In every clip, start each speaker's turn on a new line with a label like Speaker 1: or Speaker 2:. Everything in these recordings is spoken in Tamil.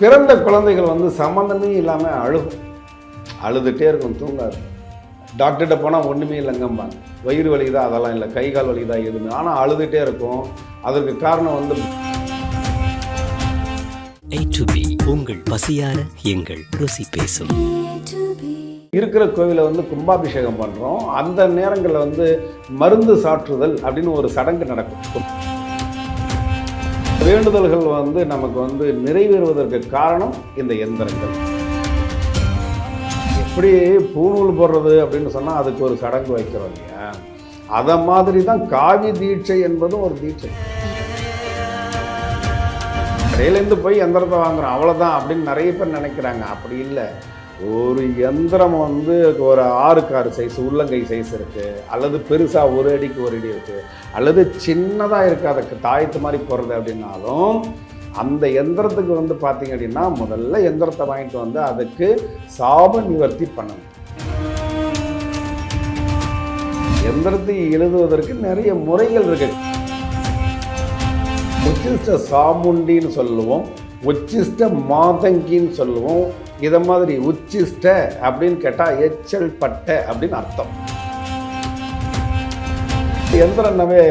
Speaker 1: பிறந்த குழந்தைகள் வந்து சம்மந்தமே இல்லாமல் அழுகும். அழுதுகிட்டே இருக்கும் தூங்காது. டாக்டர்கிட்ட போனால் ஒன்றுமே இல்லைங்கம்பாங்க. வயிறு வலிதா அதெல்லாம் இல்லை. கை கால் வலிதா எதுவுமே. ஆனால் அழுதுகிட்டே இருக்கும். அதற்கு காரணம் வந்து
Speaker 2: உங்கள் பசியார எங்கள் ருசி பேசும்.
Speaker 1: இருக்கிற கோவிலை வந்து கும்பாபிஷேகம் பண்ணுறோம் அந்த நேரங்களில் வந்து மருந்து சாற்றுதல் அப்படின்னு ஒரு சடங்கு நடக்கும். வேண்டுதல்கள் வந்து நமக்கு வந்து நிறைவேறுவதற்கு காரணம் இந்த எந்திரங்கள் எப்படி பூநூல் போடுறது அப்படின்னு சொன்னால் அதுக்கு ஒரு சடங்கு வைக்கிறோம் இல்லையா? அதை மாதிரி தான் காவி தீட்சை என்பதும் ஒரு தீட்சை. கடையிலேருந்து போய் எந்திரத்தை வாங்குறோம் அவ்வளோதான் அப்படின்னு நிறைய பேர் நினைக்கிறாங்க. அப்படி இல்லை. ஒரு எந்திரம் வந்து ஒரு ஆறுக்கு ஆறு சைஸ் உள்ளங்கை சைஸ் இருக்குது அல்லது பெருசாக ஒரு அடிக்கு ஒரு அடி இருக்குது அல்லது சின்னதாக இருக்குது அதுக்கு தாயத்து மாதிரி போடுறது அப்படின்னாலும் அந்த எந்திரத்துக்கு வந்து பார்த்தீங்க அப்படின்னா முதல்ல எந்திரத்தை வாங்கிட்டு வந்து அதுக்கு சாப நிவர்த்தி பண்ணணும். எந்திரத்தை எழுதுவதற்கு நிறைய முறைகள் இருக்கு. உச்சிஷ்ட சாமுண்டின்னு சொல்லுவோம். உச்சிஷ்ட மாதங்கின்னு சொல்லுவோம். இதை மாதிரி உச்சிஷ்ட அப்படின்னு கேட்டால் எச்சல் பட்ட அப்படின்னு அர்த்தம். எந்திரம்னாவே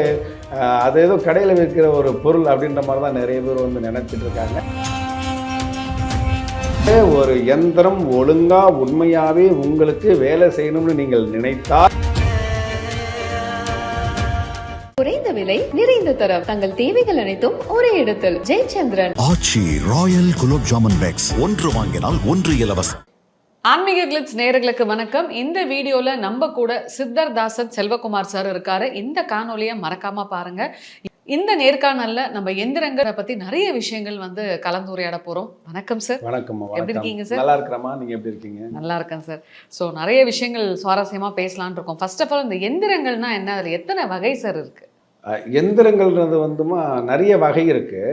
Speaker 1: அஹ், அது ஏதோ கடையில் விற்கிற ஒரு பொருள் அப்படின்ற மாதிரி தான் நிறைய பேர் வந்து நினைச்சிட்டு இருக்காங்க. ஒரு எந்திரம் ஒழுங்கா உண்மையாவே உங்களுக்கு வேலை செய்யணும்னு நீங்கள் நினைத்தால்
Speaker 3: குறைந்த விலை நிறைந்த தரம். தங்கள் தேவைகள் அனைத்தும் ஒரே இடத்தில். Jayachandran.
Speaker 4: Aachi royal gulab jamun packs. ஒன்று வாங்கினால் ஒன்று இலவசம்
Speaker 5: ஆன்மீக கிளிட்ஸ் நேயர்களுக்கு வணக்கம். இந்த வீடியோல நம்ம கூட சித்தர் தாசத் செல்வகுமார் சார் இருக்காரு. இந்த காணொலியை மறக்காம பாருங்க. இந்த நேர்காணல்ல நம்ம எந்திரங்களை பத்தி நிறைய விஷயங்கள் வந்து கலந்துரையாட போறோம். வணக்கம் சார்
Speaker 1: வணக்கம்
Speaker 5: எப்படி இருக்கீங்க சார்?
Speaker 1: நல்லா இருக்கிறமா நீங்க எப்படி இருக்கீங்க?
Speaker 5: நல்லா இருக்கேன் சார் ஸோ நிறைய விஷயங்கள் சுவாரஸ்யமா பேசலாம்னு இருக்கோம். ஃபர்ஸ்ட் ஆஃப் ஆல் இந்த எந்திரங்கள்னா என்ன? அதுல எத்தனை வகை சார் இருக்கு?
Speaker 1: எந்திரங்கள்ன்றது வந்துமா நிறைய வகை இருக்கு.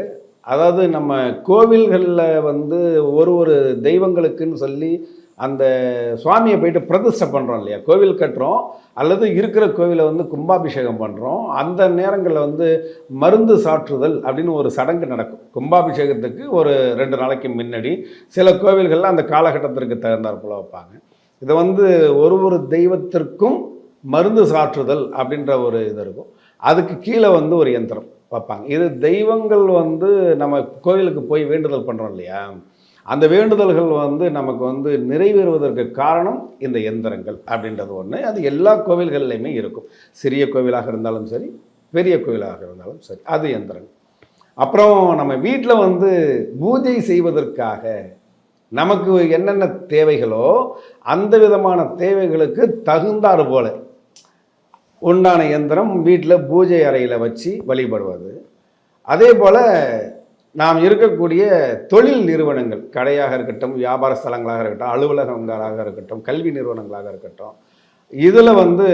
Speaker 1: அதாவது நம்ம கோவில்களில் வந்து ஒரு ஒரு தெய்வங்களுக்குன்னு சொல்லி அந்த சுவாமியை போயிட்டு பிரதிஷ்டை பண்ணுறோம் இல்லையா? கோவில் கட்டுறோம். அல்லது இருக்கிற கோவிலை வந்து கும்பாபிஷேகம் பண்ணுறோம் அந்த நேரங்களில் வந்து மருந்து சாற்றுதல் அப்படின்னு ஒரு சடங்கு நடக்கும். கும்பாபிஷேகத்துக்கு ஒரு ரெண்டு நாளைக்கு முன்னாடி சில கோவில்களில் அந்த காலகட்டத்திற்கு தகுந்தாற்போல் வைப்பாங்க. இதை வந்து ஒரு ஒரு தெய்வத்திற்கும் மருந்து சாற்றுதல் அப்படின்ற ஒரு இது இருக்கும். அதுக்கு கீழே வந்து ஒரு யந்திரம் வைப்பாங்க. இது தெய்வங்கள் வந்து நம்ம கோவிலுக்கு போய் வேண்டுதல் பண்ணுறோம் இல்லையா? அந்த வேண்டுதல்கள் வந்து நமக்கு வந்து நிறைவேறுவதற்கு காரணம் இந்த எந்திரங்கள் அப்படின்றது ஒன்று அது எல்லா கோவில்கள்லையுமே இருக்கும். சிறிய கோவிலாக இருந்தாலும் சரி பெரிய கோவிலாக இருந்தாலும் சரி அது எந்திரங்கள். அப்புறம் நம்ம வீட்டில் வந்து பூஜை செய்வதற்காக நமக்கு என்னென்ன தேவைகளோ அந்த விதமான தேவைகளுக்கு தகுந்தாறு போல உண்டான எந்திரம் வீட்டில் பூஜை அறையில் வச்சு வழிபடுவது. அதே போல் நாம் இருக்கக்கூடிய தொழில் நிறுவனங்கள் கடையாக இருக்கட்டும் வியாபார ஸ்தலங்களாக இருக்கட்டும் அலுவலகங்களாக இருக்கட்டும் கல்வி நிறுவனங்களாக இருக்கட்டும் இதில் வந்து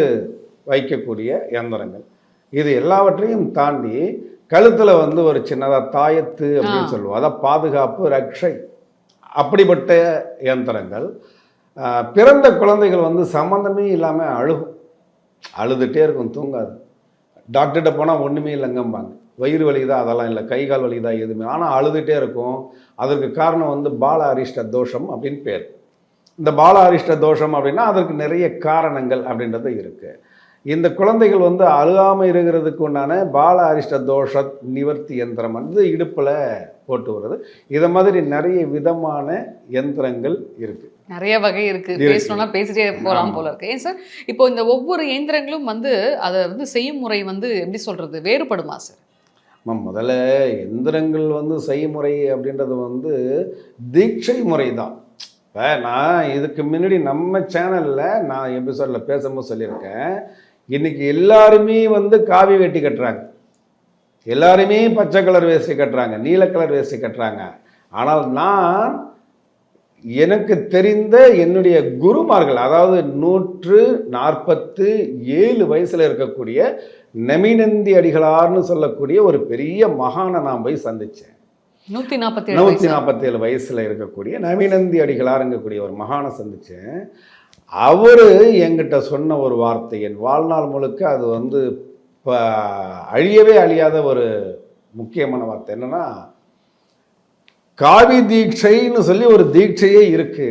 Speaker 1: வைக்கக்கூடிய எந்திரங்கள் இது எல்லாவற்றையும் தாண்டி கழுத்தில் வந்து ஒரு சின்னதாக தாயத்து அப்படின்னு. சொல்லுவோம். அதான் பாதுகாப்பு ரக்ஷை அப்படிப்பட்ட யந்திரங்கள் ஆஹ், பிறந்த குழந்தைகள் வந்து சம்மந்தமே இல்லாமல் அழுகும். அழுதுகிட்டே இருக்கும் தூங்காது. டாக்டர்கிட்ட போனால் ஒன்றுமே இல்லைங்கம்பாங்க. வயிறு வலிதா அதெல்லாம் இல்லை. கை கால் வலிதா எதுவுமே ஆனால் அழுதுகிட்டே இருக்கும். அதற்கு காரணம் வந்து பால அரிஷ்ட தோஷம் அப்படின்னு பேர். இந்த பால அரிஷ்ட தோஷம் அப்படின்னா அதற்கு நிறைய காரணங்கள் அப்படின்றது இருக்குது இந்த குழந்தைகள் வந்து அழுகாமல் இருக்கிறதுக்கு உண்டான பால அரிஷ்ட தோஷ நிவர்த்தி யந்திரம் வந்து இடுப்பில் போட்டு வருது இதை மாதிரி நிறைய விதமான யந்திரங்கள் இருக்குது
Speaker 5: நிறைய வகை இருக்கு. பேசணும்னா பேசிட்டே
Speaker 1: ஆமா.
Speaker 5: போல இருக்கு. ஏன் சார்? இப்போ இந்த ஒவ்வொரு இயந்திரங்களும் வந்து அதை வந்து செய்யும் முறை வந்து எப்படி சொல்றது? வேறுபடுமா சார்?
Speaker 1: ஆமாம் முதல்ல எந்திரங்கள் வந்து செய்முறை அப்படின்றது வந்து தீட்சை முறை தான் இப்போ நான் இதுக்கு முன்னாடி நம்ம சேனலில் நான் எபிசோடில் பேசும்போது சொல்லியிருக்கேன். இன்னைக்கு எல்லாருமே வந்து காவி வெட்டி கட்டுறாங்க. எல்லாருமே பச்சை கலர் வேஷ்டி கட்டுறாங்க நீல கலர் வேஷ்டி கட்டுறாங்க. ஆனால் நான் எனக்கு தெரிந்த என்னுடைய குருமார்கள் அதாவது நூற்று நாற்பத்து ஏழு வயசில் இருக்கக்கூடிய நமினந்தி அடிகளார்னு சொல்லக்கூடிய ஒரு பெரிய மகானை நான் போய் சந்தித்தேன்
Speaker 5: நூத்தி நாற்பத்தி
Speaker 1: நூற்றி
Speaker 5: ஏழு
Speaker 1: நாற்பத்தி ஏழு வயசில் இருக்கக்கூடிய நவீனந்தி அடிகளாருங்கக்கூடிய ஒரு மகானை சந்தித்தேன் அவர் என்கிட்ட சொன்ன ஒரு வார்த்தை என் வாழ்நாள் முழுக்க அது வந்து இப்போ அழியவே அழியாத ஒரு முக்கியமான வார்த்தை. என்னன்னா காவி தீட்சைன்னு சொல்லி ஒரு தீட்சையே இருக்கு.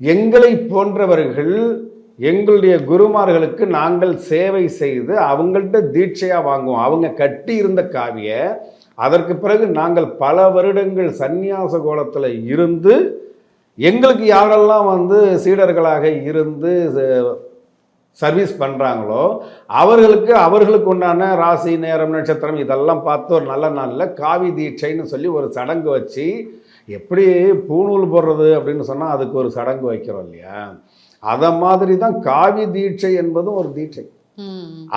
Speaker 1: எங்களை போன்றவர்கள் எங்களுடைய குருமார்களுக்கு நாங்கள் சேவை செய்து அவங்கள்ட்ட தீட்சையாக வாங்குவோம். அவங்க கட்டி இருந்த காவிய அதற்கு பிறகு நாங்கள் பல வருடங்கள் சந்நியாச கோலத்தில் இருந்து எங்களுக்கு யாரெல்லாம் வந்து சீடர்களாக இருந்து ச- சர்வீஸ் பண்ணுறாங்களோ அவர்களுக்கு அவர்களுக்கு உண்டான ராசி நேரம் நட்சத்திரம் இதெல்லாம் பார்த்து ஒரு நல்ல நாளில் காவி தீட்சைன்னு சொல்லி ஒரு சடங்கு வச்சு எப்படி பூணூல் போடுறது அப்படின்னு சொன்னால் அதுக்கு ஒரு சடங்கு வைக்கிறோம் இல்லையா? அதை மாதிரி தான் காவி தீட்சை என்பதும் ஒரு தீட்சை.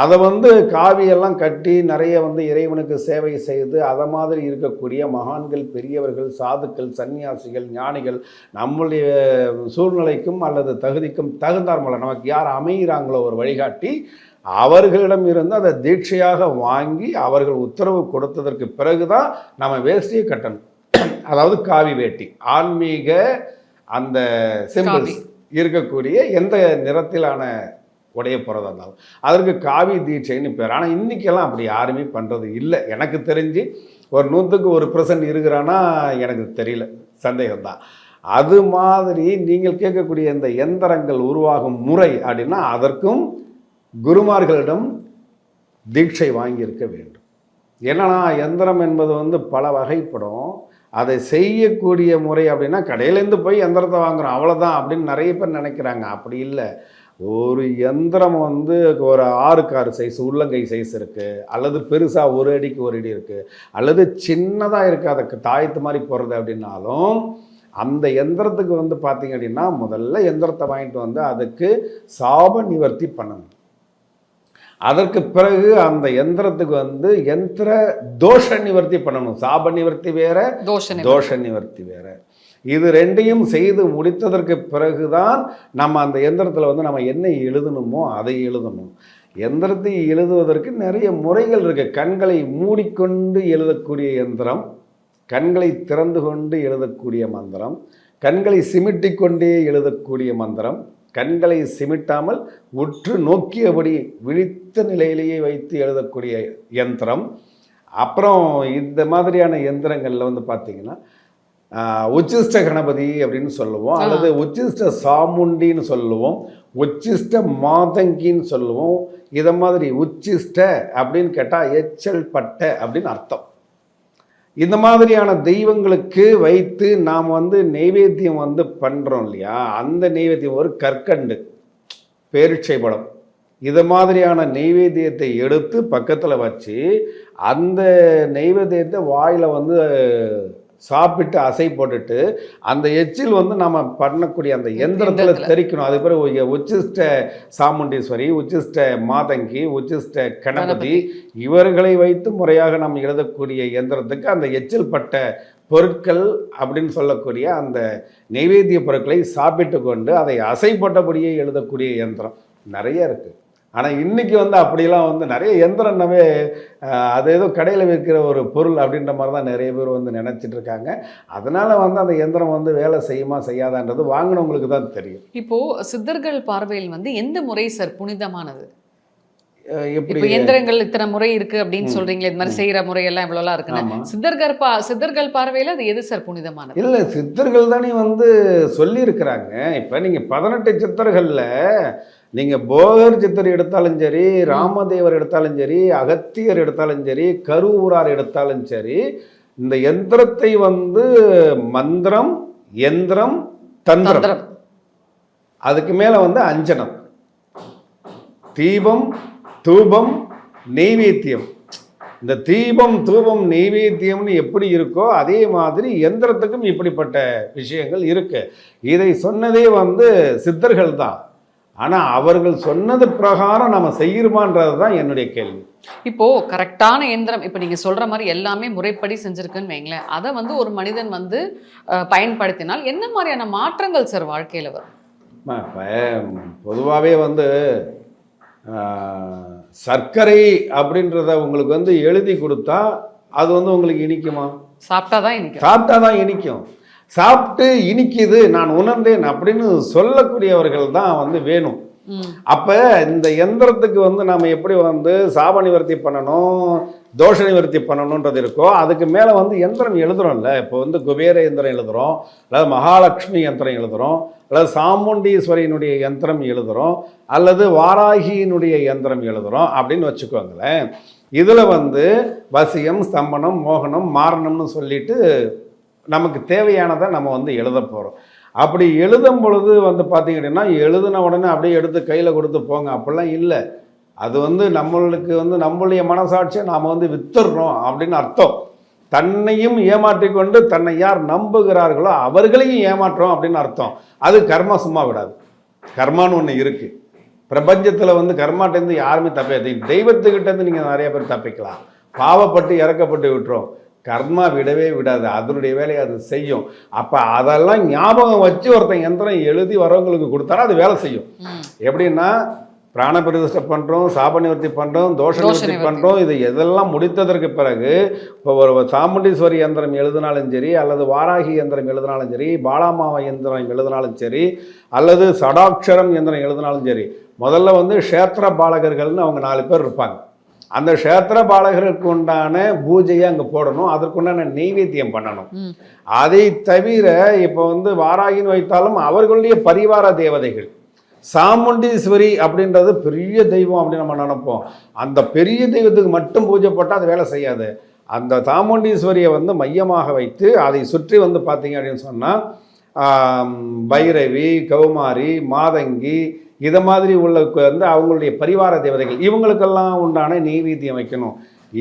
Speaker 1: அதை வந்து காவியெல்லாம் கட்டி நிறைய வந்து இறைவனுக்கு சேவை செய்து அதை மாதிரி இருக்கக்கூடிய மகான்கள் பெரியவர்கள் சாதுக்கள் சன்னியாசிகள் ஞானிகள் நம்முடைய சூழ்நிலைக்கும் அல்லது தகுதிக்கும் தகுந்தார்மல நமக்கு யார் அமைகிறாங்களோ ஒரு வழிகாட்டி அவர்களிடம் இருந்து அதை தீட்சையாக வாங்கி அவர்கள் உத்தரவு கொடுத்ததற்கு பிறகுதான் நம்ம வேஷ்டியை கட்டணும். அதாவது காவி வேட்டி. ஆன்மீக அந்த சிம்பிள்ஸ் இருக்கக்கூடிய எந்த நிறத்திலான உடைய போகிறதா இருந்தாலும். அதற்கு காவி தீட்சைன்னு பேர். ஆனால் இன்றைக்கெல்லாம் அப்படி யாருமே பண்ணுறது இல்லை. எனக்கு தெரிஞ்சு ஒரு நூற்றுக்கு ஒரு பர்சன்ட் இருக்கிறான்னா எனக்கு தெரியல. சந்தேகம்தான். அது மாதிரி நீங்கள் கேட்கக்கூடிய இந்த எந்திரங்கள் உருவாகும் முறை அப்படின்னா அதற்கும் குருமார்களிடம் தீட்சை வாங்கியிருக்க வேண்டும். என்னன்னா எந்திரம் என்பது வந்து பல வகைப்படும். அதை செய்யக்கூடிய முறை அப்படின்னா கடையிலேருந்து போய் எந்திரத்தை வாங்குகிறோம் அவ்வளோதான் அப்படின்னு நிறைய பேர் நினைக்கிறாங்க. அப்படி இல்லை. ஒரு எந்திரம் வந்து ஒரு ஆறு கார் சைஸ் உள்ளங்கை சைஸ் இருக்குது அல்லது பெருசாக ஒரு அடிக்கு ஒரு அடி இருக்குது அல்லது சின்னதாக இருக்குது அதுக்கு தாயத்து மாதிரி போகிறது அப்படின்னாலும் அந்த எந்திரத்துக்கு வந்து பார்த்தீங்க அப்படின்னா முதல்ல எந்திரத்தை வாங்கிட்டு வந்து அதுக்கு சாப நிவர்த்தி பண்ணணும். அதற்கு பிறகு அந்த எந்திரத்துக்கு வந்து யந்திர தோஷ நிவர்த்தி பண்ணணும். சாப நிவர்த்தி வேற
Speaker 5: தோஷ நிவர்த்தி.
Speaker 1: தோஷ நிவர்த்தி வேற. இது ரெண்டையும் செய்து முடித்ததற்கு பிறகுதான் நம்ம அந்த எந்திரத்தில் வந்து நம்ம என்ன எழுதணுமோ அதை எழுதணும். எந்திரத்தை எழுதுவதற்கு நிறைய முறைகள் இருக்கு. கண்களை மூடிக்கொண்டு எழுதக்கூடிய எந்திரம் கண்களை திறந்து கொண்டு எழுதக்கூடிய மந்திரம் கண்களை சிமிட்டிக் கொண்டே எழுதக்கூடிய மந்திரம் கண்களை சிமிட்டாமல் உற்று நோக்கியபடி விழித்த நிலையிலேயே வைத்து எழுதக்கூடிய யந்திரம். அப்புறம் இந்த மாதிரியான எந்திரங்களில் வந்து பார்த்தீங்கன்னா உச்சிஷ்ட கணபதி அப்படின்னு சொல்லுவோம். அல்லது உச்சிஷ்ட சாமுண்டின்னு சொல்லுவோம். உச்சிஷ்ட மாதங்கின்னு சொல்லுவோம். இதை மாதிரி உச்சிஷ்ட அப்படின்னு கேட்டால் எச்சல் பட்ட அப்படின்னு அர்த்தம். இந்த மாதிரியான தெய்வங்களுக்கு வைத்து நாம் வந்து நெய்வேத்தியம் வந்து பண்ணுறோம் இல்லையா? அந்த நெய்வேத்தியம் ஒரு கற்கண்டு பேரிச்சை படம் இது மாதிரியான நெய்வேத்தியத்தை எடுத்து பக்கத்தில் வச்சு அந்த நெய்வேத்தியத்தை வாயில் வந்து சாப்பிட்டு அசை போட்டுட்டு அந்த எச்சில் வந்து நம்ம பண்ணக்கூடிய அந்த எந்திரத்தில். தெரிக்கணும் அது பிறகு உச்சிஷ்ட சாமுண்டீஸ்வரி உச்சிஷ்ட மாதங்கி உச்சிஷ்ட கணபதி இவர்களை வைத்து முறையாக நாம் எழுதக்கூடிய எந்திரத்துக்கு அந்த எச்சில் பட்ட பொருட்கள் அப்படின்னு சொல்லக்கூடிய அந்த நெய்வேத்திய பொருட்களை சாப்பிட்டு கொண்டு அதை அசைப்பட்டபடியே எழுதக்கூடிய எந்திரம். நிறைய இருக்கு. ஆனால் இன்னைக்கு வந்து அப்படிலாம் வந்து நிறைய எந்திரம்னாவே அது ஏதோ கடையில் விற்கிற ஒரு பொருள் அப்படின்ற மாதிரி தான் நிறைய பேர் வந்து நினைச்சிட்டு இருக்காங்க. அதனால வந்து அந்த எந்திரம் வந்து வேலை செய்யுமா செய்யாதான்றது வாங்கினவங்களுக்கு தான் தெரியும்.
Speaker 5: இப்போ சித்தர்கள் பார்வையில் வந்து எந்த முறை சார் புனிதமானது?
Speaker 1: எப்படி?
Speaker 5: இப்போ எந்திரங்கள் இத்தனை முறை இருக்கு அப்படின்னு சொல்றீங்களே இது மாதிரி செய்யற முறையெல்லாம் இவ்வளவுலாம்
Speaker 1: ஆமா.
Speaker 5: இருக்குன்னு சித்தர்கள் பா சித்தர்கள் பார்வையில அது எது சார் புனிதமானது?
Speaker 1: இல்லை சித்தர்கள் தானே வந்து சொல்லியிருக்கிறாங்க. இப்போ நீங்கள் பதினெட்டு சித்தர்களில் நீங்கள் போகர் சித்தர் எடுத்தாலும் சரி ராமதேவர் எடுத்தாலும் சரி அகத்தியர் எடுத்தாலும் சரி கருவூரார் எடுத்தாலும் சரி இந்த எந்திரத்தை வந்து மந்திரம் எந்திரம் தந்திரம். அதுக்கு மேலே வந்து அஞ்சனம். தீபம் தூபம் நெய்வேத்தியம். இந்த தீபம் தூபம் நெய்வேத்தியம்னு எப்படி இருக்கோ அதே மாதிரி எந்திரத்துக்கும் இப்படிப்பட்ட விஷயங்கள் இருக்கு. இதை சொன்னதே வந்து சித்தர்கள் தான் ஆனால் அவர்கள் சொன்னது பிரகாரம் நம்ம செய்கிறோமான்றது தான் என்னுடைய கேள்வி.
Speaker 5: இப்போ கரெக்டான எந்திரம் இப்போ நீங்க சொல்ற மாதிரி எல்லாமே முறைப்படி செஞ்சிருக்குன்னு வைங்களேன். அதை வந்து ஒரு மனிதன் வந்து பயன்படுத்தினால் என்ன மாதிரியான மாற்றங்கள் சார் வாழ்க்கையில வரும்?
Speaker 1: பொதுவாகவே வந்து சர்க்கரை அப்படின்றத உங்களுக்கு வந்து எழுதி கொடுத்தா அது வந்து உங்களுக்கு இனிக்குமா?
Speaker 5: சாப்பிட்டாதான் இன்னைக்கு
Speaker 1: சாப்பிட்டா தான் இனிக்கும். சாப்பிட்டு இனிக்குது நான் உணர்ந்தேன் அப்படின்னு சொல்லக்கூடியவர்கள் தான் வந்து வேணும். அப்போ இந்த எந்திரத்துக்கு வந்து நம்ம எப்படி வந்து சாப நிவர்த்தி பண்ணணும் தோஷ நிவர்த்தி பண்ணணுன்றது இருக்கோ அதுக்கு மேலே வந்து எந்திரம் எழுதுறோம்ல. இப்போ வந்து குபேர எந்திரம் எழுதுகிறோம் அல்லது மகாலட்சுமி யந்திரம் எழுதுகிறோம் அல்லது சாமுண்டீஸ்வரியினுடைய யந்திரம் எழுதுகிறோம் அல்லது வாராகியினுடைய யந்திரம் எழுதுகிறோம் அப்படின்னு வச்சுக்கோங்களேன். இதில் வந்து வசியம் ஸ்தம்பனம் மோகனம் மாரணம்னு சொல்லிட்டு நமக்கு தேவையானதை நம்ம வந்து எழுத போகிறோம் அப்படி எழுதும் பொழுது வந்து பார்த்திங்கன்னா எழுதின உடனே அப்படியே எடுத்து கையில் கொடுத்து போங்க. அப்படிலாம் இல்லை. அது வந்து நம்மளுக்கு வந்து நம்மளுடைய மனசாட்சியை நாம் வந்து வித்துடுறோம் அப்படின்னு அர்த்தம். தன்னையும் ஏமாற்றிக்கொண்டு தன்னை யார் நம்புகிறார்களோ அவர்களையும் ஏமாற்றோம் அப்படின்னு அர்த்தம். அது கர்மா சும்மா விடாது. கர்மான்னு ஒன்று இருக்குது பிரபஞ்சத்தில் வந்து கர்மாட்டேருந்து யாருமே தப்பியாது தெய்வத்துக்கிட்டேருந்து நீங்கள் நிறைய பேர் தப்பிக்கலாம். பாவப்பட்டு இறக்கப்பட்டு விட்டுரும் கர்மா விடவே விடாது. அதனுடைய வேலையை அது செய்யும். அப்போ அதெல்லாம் ஞாபகம் வச்சு ஒருத்தன் யந்திரம் எழுதி வரவங்களுக்கு கொடுத்தாலும் அது வேலை செய்யும். எப்படின்னா பிராண பிரதிஷ்டை பண்ணுறோம் சாப நிவர்த்தி பண்ணுறோம் தோஷ நிவர்த்தி. பண்ணுறோம் இது எதெல்லாம் முடித்ததற்கு பிறகு இப்போ ஒரு சாமுண்டீஸ்வரி யந்திரம் எழுதினாலும் சரி அல்லது வாராகி யந்திரம் எழுதினாலும் சரி பாலாமாவ யந்திரம் எழுதினாலும் சரி அல்லது சடாட்சரம் யந்திரம் எழுதினாலும் சரி முதல்ல வந்து க்ஷேத்திர பாலகர்கள்னு அவங்க நாலு பேர் இருப்பாங்க. அந்த க்ஷேத்திர பாலகருக்கு உண்டான பூஜையை அங்கே போடணும். அதற்குண்டான நெய்வேத்தியம் பண்ணணும். அதை தவிர இப்போ வந்து வாராகின்னு வைத்தாலும் அவர்களுடைய பரிவார தேவதைகள். சாமுண்டீஸ்வரி அப்படின்றது பெரிய தெய்வம் அப்படின்னு நம்ம நினைப்போம். அந்த பெரிய தெய்வத்துக்கு மட்டும் பூஜை போட்டால் அது வேலை செய்யாது. அந்த சாமுண்டீஸ்வரியை வந்து மையமாக வைத்து அதை சுற்றி வந்து பார்த்தீங்க அப்படின்னு சொன்னால் பைரவி கௌமாரி மாதங்கி இதை மாதிரி உள்ள வந்து அவங்களுடைய பரிவார தேவதைகள் இவங்களுக்கெல்லாம் உண்டான நெய்வேத்தியம் வைக்கணும்.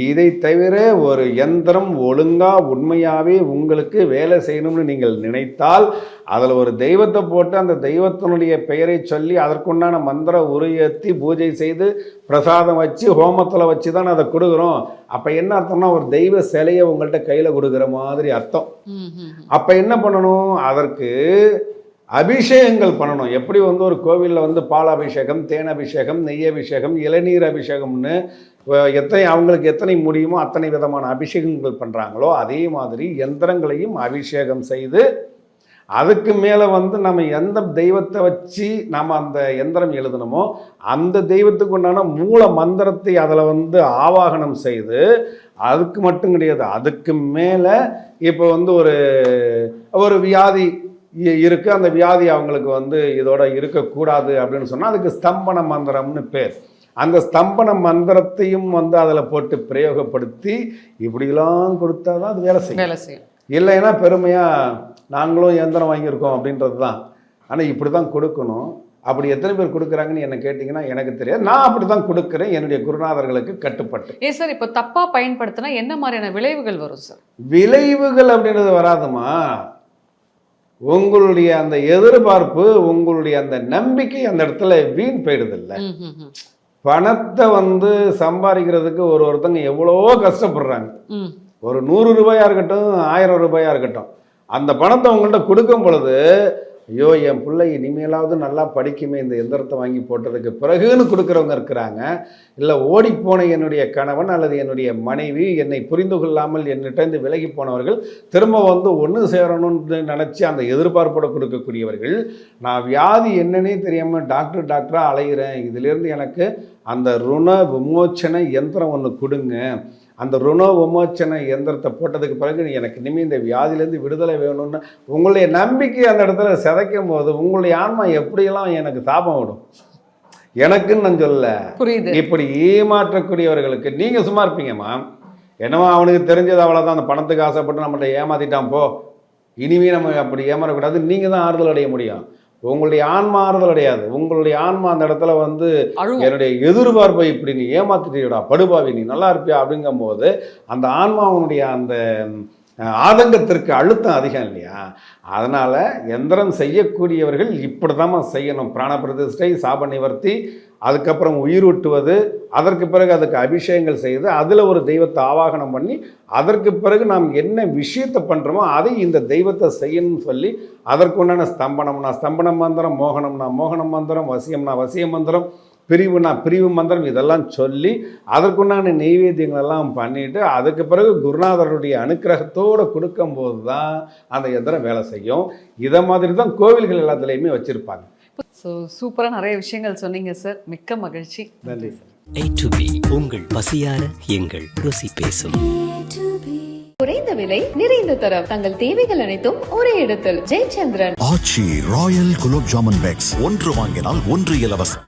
Speaker 1: இதை தவிர ஒரு யந்திரம் ஒழுங்காக உண்மையாகவே உங்களுக்கு வேலை செய்யணும்னு நீங்கள் நினைத்தால் அதில் ஒரு தெய்வத்தை போட்டு அந்த தெய்வத்தினுடைய பெயரை சொல்லி அதற்குண்டான மந்திர உரையேற்றி பூஜை செய்து பிரசாதம் வச்சு ஹோமத்தில் வச்சு தான் அதை கொடுக்குறோம். அப்போ என்ன அர்த்தம்னா ஒரு தெய்வ சிலையை உங்கள்கிட்ட கையில் கொடுக்குற மாதிரி அர்த்தம். அப்போ என்ன பண்ணணும்? அதற்கு அபிஷேகங்கள் பண்ணணும். எப்படி வந்து ஒரு கோவிலில் வந்து பால் அபிஷேகம் தேன் அபிஷேகம் நெய் அபிஷேகம் இளநீர் அபிஷேகம்னு எத்தனை அவங்களுக்கு எத்தனை முடியுமோ அத்தனை விதமான அபிஷேகங்கள் பண்ணுறாங்களோ அதே மாதிரி எந்திரங்களையும் அபிஷேகம் செய்து அதுக்கு மேலே வந்து நம்ம எந்த தெய்வத்தை வச்சு நம்ம அந்த எந்திரம் எழுதணுமோ அந்த தெய்வத்துக்கு உண்டான மூல மந்திரத்தை அதில் வந்து ஆவாகனம் செய்து அதுக்கு மட்டும் கிடையாது. அதுக்கு மேலே இப்போ வந்து ஒரு ஒரு வியாதி இ- இருக்கு. அந்த வியாதி அவங்களுக்கு வந்து இதோட இருக்கக்கூடாது அப்படின்னு சொன்னால் அதுக்கு ஸ்தம்பன மந்திரம்னு பேர். அந்த ஸ்தம்பன மந்திரத்தையும் வந்து அதில் போட்டு பிரயோகப்படுத்தி இப்படிலாம் கொடுத்தா தான் அது வேலை செய்யும்.
Speaker 5: வேலை செய்யும்.
Speaker 1: இல்லைன்னா பெருமையாக நாங்களும் இயந்திரம் வாங்கியிருக்கோம் அப்படின்றது தான். ஆனால் இப்படி தான் கொடுக்கணும். அப்படி எத்தனை பேர் கொடுக்குறாங்கன்னு என்ன கேட்டிங்கன்னா எனக்கு தெரியாது. நான் அப்படி தான் கொடுக்குறேன். என்னுடைய குருநாதர்களுக்கு கட்டுப்பட்டு.
Speaker 5: ஏ சார் இப்போ தப்பா பயன்படுத்தினா என்ன மாதிரியான விளைவுகள் வரும் சார்?
Speaker 1: விளைவுகள் அப்படின்றது வராதுமா? உங்களுடைய அந்த எதிர்பார்ப்பு உங்களுடைய அந்த நம்பிக்கை அந்த இடத்துல வீண் போயிடுதில்ல. பணத்தை வந்து சம்பாதிக்கிறதுக்கு ஒரு ஒருத்தங்க எவ்வளவோ கஷ்டப்படுறாங்க. ஒரு நூறு ரூபாயா இருக்கட்டும் ஆயிரம் ரூபாயா இருக்கட்டும் அந்த பணத்தை உங்கள்கிட்ட கொடுக்கும் பொழுது ஐயோ என் பிள்ளை இனிமேலாவது நல்லா படிக்குமே இந்த எந்திரத்தை வாங்கி போட்டதுக்கு பிறகுன்னு கொடுக்குறவங்க இருக்கிறாங்க. இல்லை ஓடிப்போன என்னுடைய கணவன் அல்லது என்னுடைய மனைவி என்னை புரிந்து கொள்ளாமல் என்னிட்டேருந்து விலகி போனவர்கள் திரும்ப வந்து ஒன்று சேரணும்னு நினச்சி அந்த எதிர்பார்ப்போட கொடுக்கக்கூடியவர்கள் நான் வியாதி என்னன்னே தெரியாமல் டாக்டர் டாக்டராக அலைகிறேன் இதிலேருந்து எனக்கு அந்த ருண விமோச்சன யந்திரம் ஒன்று கொடுங்க. அந்த ருண விமோச்சன எந்திரத்தை போட்டதுக்கு பிறகு எனக்கு இனிமேல் இந்த வியாதியிலேருந்து விடுதலை வேணும்னு உங்களுடைய நம்பிக்கை அந்த இடத்துல சிதைக்கும் போது உங்களுடைய ஆன்மா எப்படியெல்லாம் எனக்கு தாபம் விடும்? எனக்குன்னு நான் சொல்லல.
Speaker 5: புரியுது.
Speaker 1: இப்படி ஏமாற்றக்கூடியவர்களுக்கு நீங்க சும்மா இருப்பீங்கம்மா. என்னவோ அவனுக்கு தெரிஞ்சது அவ்வளோதான் அந்த பணத்துக்கு ஆசைப்பட்டு நம்மள்ட்ட ஏமாத்திட்டான் போ. இனிமே நம்ம அப்படி ஏமாறக்கூடாது நீங்க தான் ஆறுதல் அடைய முடியும். உங்களுடைய ஆன்மா ஆறுதல் அடையாது. உங்களுடைய ஆன்மா அந்த இடத்துல வந்து என்னுடைய எதிர்பார்ப்பை இப்படி நீ ஏமாத்திட்டியடா படுபாவி நீ நல்லா இருப்பியா அப்படிங்கும்போது அந்த ஆன்மாவனுடைய அந்த ஆதங்கத்திற்கு அழுத்தம் அதிகம் இல்லையா? அதனால் எந்திரம் செய்யக்கூடியவர்கள் இப்படி செய்யணும். பிராண பிரதிஷ்டை சாப நிவர்த்தி அதுக்கப்புறம் உயிரூட்டுவது அதற்கு பிறகு அதுக்கு அபிஷேகங்கள் செய்து அதில் ஒரு தெய்வத்தை ஆவாகனம் பண்ணி அதற்கு பிறகு நாம் என்ன விஷயத்தை பண்ணுறோமோ அதை இந்த தெய்வத்தை செய்யணும்னு சொல்லி அதற்குண்டான ஸ்தம்பனம்னா ஸ்தம்பன மந்திரம் மோகனம்னா மோகன மந்திரம் வசியம்னா வசிய மந்திரம் பிரிவுனா பிரிவு மந்திரம் இதெல்லாம் சொல்லி அதற்குண்டான நெய்வேத்தியங்கள் எல்லாம் பண்ணிட்டு அதுக்கு பிறகு குருநாதருடைய அனுக்கிரகத்தோடு கொடுக்கும்போது தான் அந்த எந்திரம் வேலை செய்யும். இதை மாதிரி தான் கோவில்கள் எல்லாத்துலேயுமே வச்சுருப்பாங்க.
Speaker 5: ஸோ சூப்பராக நிறைய விஷயங்கள் சொன்னீங்க சார் மிக்க மகிழ்ச்சி.
Speaker 1: நன்றி சார்
Speaker 2: A to B உங்கள் பசியார எங்கள் ருசி பேசும்.
Speaker 3: குறைந்த விலை நிறைந்த தரம். தங்கள் தேவைகள் அனைத்தும் ஒரே இடத்தில். Jayachandran.
Speaker 4: Aachi royal gulab jamun packs. ஒன்று வாங்கினால் ஒன்று இலவசம்.